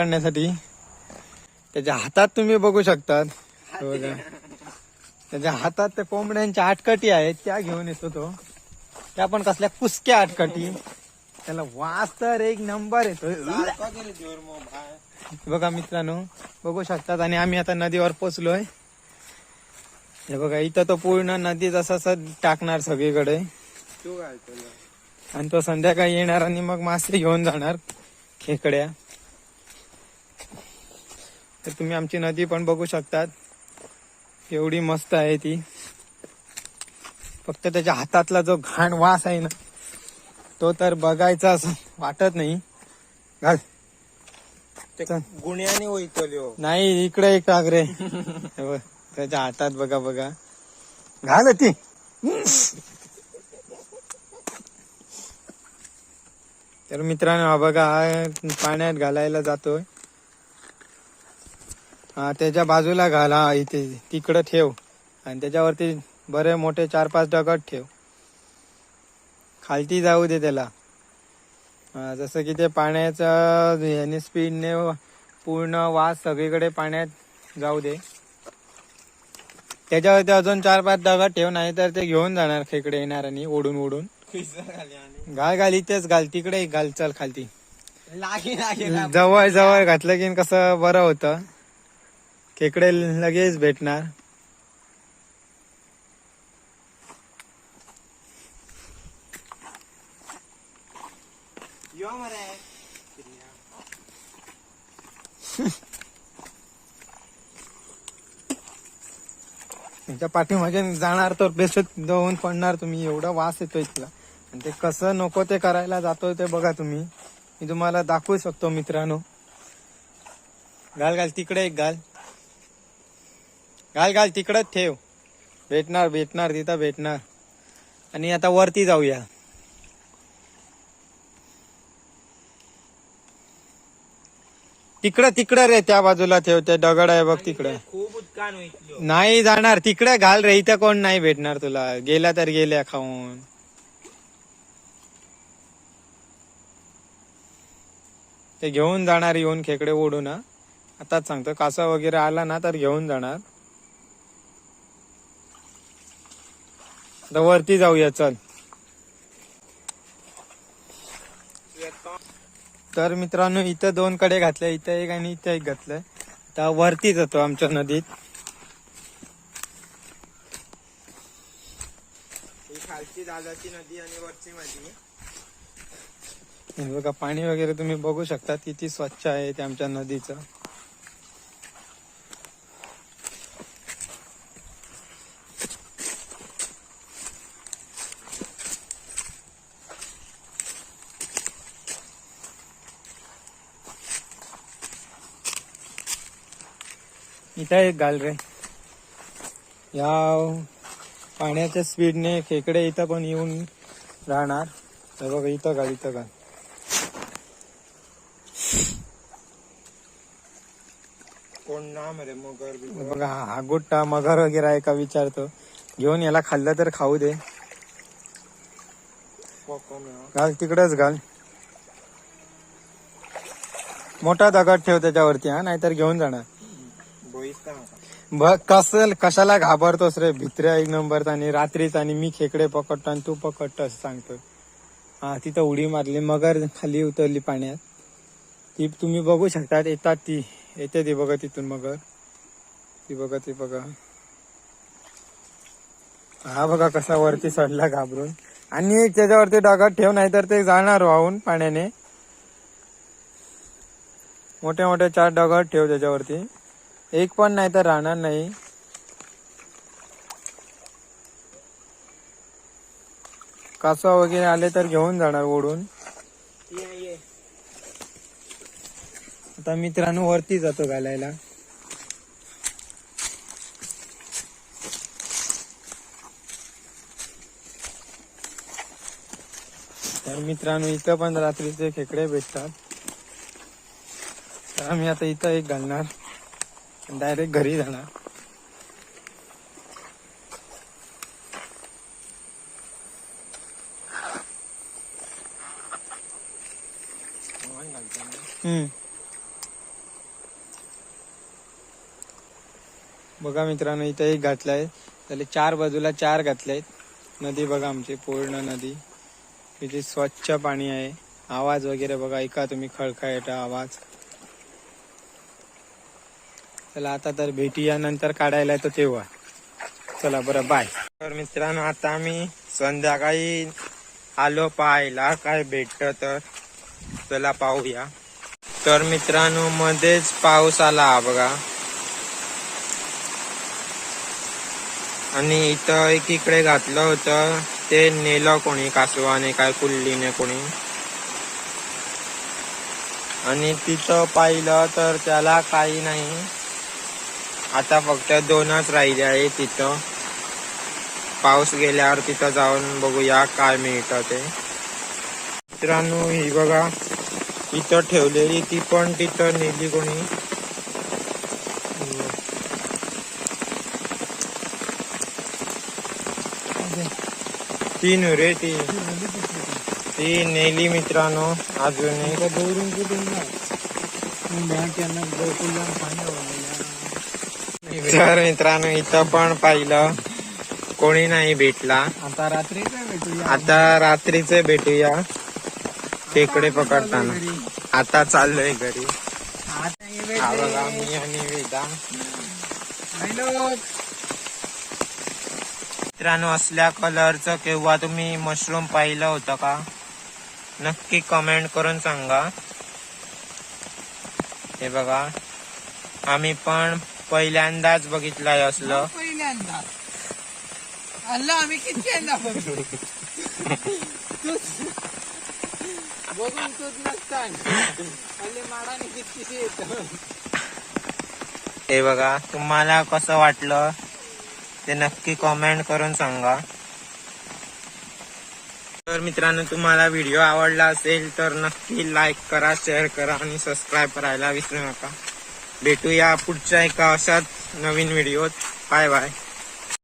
पकडण्यासाठी त्याच्या हातात तुम्ही बघू शकतात. हे बघा त्याच्या हातात त्या कोंबड्यांच्या आटकटी आहेत त्या घेऊन येतो तो. त्या पण कसल्या कुसक्या आटकटी. त्याला वास तर एक नंबर येतो. बघा मित्रांनो बघू शकतात. आणि आम्ही आता नदीवर पोचलोय. हे बघा इथं तो पूर्ण नदी जसा टाकणार सगळीकडे. आणि तो संध्याकाळी येणार आणि मग मासे घेऊन जाणार खेकड्या. तर तुम्ही आमची नदी पण बघू शकतात. एवढी मस्त आहे ती. फक्त त्याच्या हातातला जो घाण वास आहे ना तो तर बघायचा असं वाटत नाही. घाल. चल. गुन्ह्याने वैतल्यो. नाही इकडे एक टाक रे हे त्याच्या हातात बघा बघा. घाल ती. तर मित्रांनो बघा पाण्यात घालायला जातोय. त्याच्या बाजूला घाल हा इथे तिकडं ठेव. आणि त्याच्यावरती बरे मोठे चार पाच दगड ठेव. खालती जाऊ दे त्याला. जसं की ते पाण्याचा याने स्पीडने पूर्ण वास सगळीकडे पाण्यात जाऊ दे. त्याच्यावरती अजून चार पाच दगड ठेव नाही तर ते घेऊन जाणार खेकडे येणार आणि ओढून ओढून. घाल घाल इथेच घाल तिकडे घाल चल खालती. जवळ जवळ घातलं की कसं बरं होतं. खेकडे लगेच भेटणार. यो मरे. त्यांच्या पाठीमागे जाणार तर बेशत जाऊन पडणार तुम्ही. एवढा वास येतोय तिला. आणि ते कसं नको ते करायला जातोय ते बघा तुम्ही. मी तुम्हाला दाखवू शकतो मित्रांनो. घाल घाल तिकडे एक घाल. घाल घाल तिकडच ठेव. भेटणार भेटणार तिथं भेटणार. आणि आता वरती जाऊया. तिकडं तिकडं रे त्या बाजूला ठेव त्या दगड आहे बघ तिकडं. खूप उत्कान नाही जाणार तिकडे घाल रे इथं कोण नाही भेटणार तुला. गेला तर गेल्या खाऊन. ते घेऊन जाणार येऊन खेकडे ओढून. आताच सांगतो कासा वगैरे आला ना तर घेऊन जाणार. आता वरती जाऊया चल. तर मित्रांनो इथं दोन कडे घातले इथं एक आणि इथं एक घातलंय. आता वरती जातो आमच्या नदीत. ही खालची दादाची नदी आणि वरची माझी. हे बघा पाणी वगैरे तुम्ही बघू शकता किती स्वच्छ आहे ते आमच्या नदीचं. इथं एक घाल रे या पाण्याच्या स्पीडने खेकडे इथं पण येऊन राहणार. हे बघा इथं घाल इथं घाल कोण ना मरे मगर बघा हा गुट्टा मगर वगैरे आहे का विचारतो. घेऊन याला खाल्लं तर खाऊ दे. घाल तिकडच घाल. मोठा दगड ठेव त्याच्यावरती हा नाहीतर घेऊन जाणार. बघ कसल कशाला घाबरतोस रे? भित्र्या एक नंबर आणि रात्रीच आणि मी खेकडे पकडतो आणि तू पकडतो असं सांगतो हा तिथं उडी मारली मगर खाली उतरली पाण्यात. ती तुम्ही बघू शकतात येतात ती. येते ती बघा तिथून मगर. ती बघा ती बघा. हा बघा कसा वरती चढला घाबरून. आणि एक त्याच्यावरती दगड ठेव नाही तर ते जाणार वाहून पाण्याने. मोठे मोठे चार डगत ठेव त्याच्यावरती. एक पण नाही तर राहणार नाही. कासवा वगैरे आले तर घेऊन जाणार ओढून. आता मित्रांनो वरती जातो घालायला. तर मित्रांनो इथं पण रात्रीचे खेकडे भेटतात. तर आम्ही आता इथं एक घालणार. डायरेक्ट घरी जाणार. बघा मित्रांनो इथं एक घातलाय त्याला चार बाजूला चार घातलेत नदी बघा आमची पूर्ण नदी. इथे स्वच्छ पाणी आहे. आवाज वगैरे बघा ऐका तुम्ही खळखळ आवाज. चला आता तर भेटूया नंतर काढायला येतो तेव्हा. चला बरं बाय तर मित्रांनो आता आम्ही संध्याकाळी आलो पाहायला काय भेटत तर. चला पाहूया. तर मित्रांनो मध्येच पाऊस आला बघा. आणि इथं एक इकडे घातलं होतं ते नेलं कोणी कासवाने काय कुल्लीने कोणी. आणि तिथं पाहिलं तर त्याला काही नाही. आता फक्त दोनच राहिले आहे तिथं पाऊस गेल्यावर तिथं जाऊन बघूया काय मिळतं ते मित्रांनो ही बघा इथं ठेवलेली ती पण तिथं नेली कोणी तीन रे ती ती नेली मित्रांनो अजून एक पाणी तर मित्रांनो इथं पण पाहिलं. कोणी नाही भेटला. आता रात्री भेटूया? आता रात्रीचे भेटूया. खेकडे पकडताना. आता चाललोय घरी. हा बघा मी आणि वेदा. मित्रांनो असल्या कलरचं केव्हा तुम्ही मशरूम पाहिलं होतं का? नक्की कमेंट करून सांगा. हे बघा. आम्ही पण पहिल्यांदाच बघितलंय असलं. पहिल्यांदा. अल्ला आम्ही किती बघतो बघून तूच नसतान. हल्ली माडाने किती येतं हे बघा तुम्हाला कसं वाटलं? ते नक्की कमेंट करून सांगा. तर मित्रांनो तुम्हाला व्हिडिओ आवडला असेल तर नक्की लाईक करा शेअर करा आणि सबस्क्राईब करायला विसरू नका. भेटूया पुढच्या एका अशाच नवीन व्हिडिओत. Bye bye.